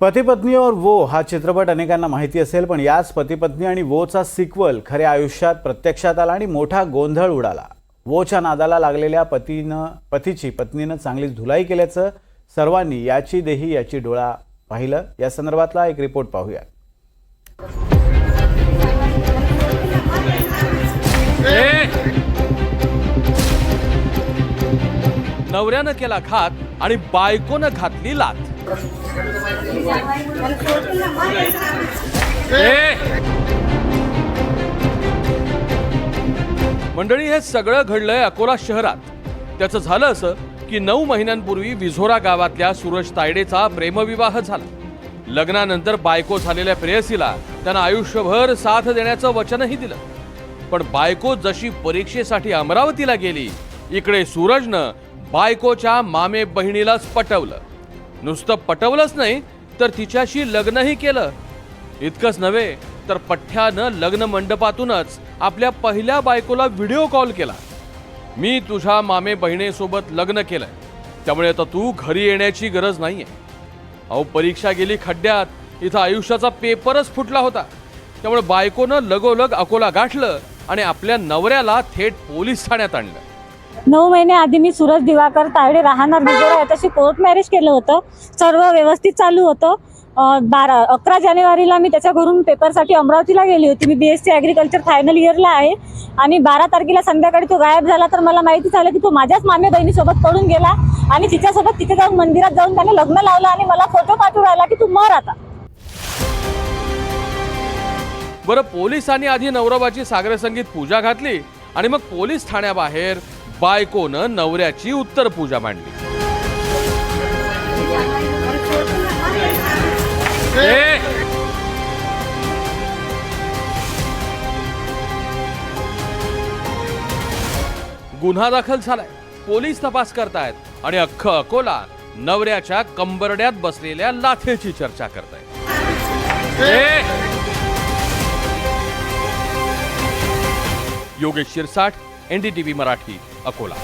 पती पत्नी और वो हा चित्रपट अनेकांना माहिती असेल पण याच पती पत्नी आणि वोचा सिक्वल खऱ्या आयुष्यात प्रत्यक्षात आला आणि मोठा गोंधळ उडाला. वोच्या नादाला लागलेल्या पतीनं पतीची पत्नीनं चांगलीच धुलाई केल्याचं सर्वांनी याची देही याची डोळा पाहिलं. या संदर्भातला एक रिपोर्ट पाहूया. नवऱ्यानं केला घात आणि बायकोनं घातली लात. मंडळी हे सगळं घडलंय अकोला शहरात. त्याचं झालं असं की नऊ महिन्यांपूर्वी विझोरा गावातल्या सूरज तायडेचा प्रेमविवाह झाला. लग्नानंतर बायको झालेल्या प्रेयसीला त्यानं आयुष्यभर साथ देण्याचं वचनही दिलं. पण बायको जशी परीक्षेसाठी अमरावतीला गेली इकडे सूरजनं बायकोच्या मामे बहिणीलाच पटवलं. नुसतं पटवलंच नाही तर तिच्याशी लग्नही केलं. इतकंच नव्हे तर पठ्ठ्यानं लग्न मंडपातूनच आपल्या पहिल्या बायकोला व्हिडिओ कॉल केला. मी तुझ्या मामे बहिणीसोबत लग्न केलंय. त्यामुळे आता तू घरी येण्याची गरज नाही आहे अहो परीक्षा गेली खड्ड्यात इथं आयुष्याचा पेपरच फुटला होता. त्यामुळे बायकोनं लगोलग अकोला गाठलं आणि आपल्या नवऱ्याला थेट पोलीस ठाण्यात आणलं. नऊ महिने आधी मी सूरज दिवाकर तायडे राहणार विजोरा याच्याशी कोर्ट मॅरेज केलं होतं. सर्व व्यवस्थित चालू होतं. बारा अकरा जानेवारीला मी त्याच्या घरून पेपरसाठी अमरावतीला गेली होती. मी B S C agriculture final इयरला आहे. आणि बारा तारखेला संध्याकाळी तो गायब झाला तर मला माहिती झालं की तो माझ्याच मामे बहिणीसोबत पळून गेला आणि तिच्यासोबत तिथे जाऊन मंदिरात जाऊन त्याने लग्न लावलं आणि मला फोटो पाठवू राहिला की तू मर आता. बरं पोलिसांनी आधी नवराबाची सागर संगीत पूजा घातली आणि मग पोलीस ठाण्याबाहेर बायकोनं नवऱ्याची उत्तर पूजा मांडली. गुन्हा दाखल झालाय. पोलीस तपास करतायत आणि अख्ख अकोला नवऱ्याच्या कंबरड्यात बसलेल्या लाथेची चर्चा करतायत. योगेश शिरसाठ एनडीटीव्ही मराठी अकोला.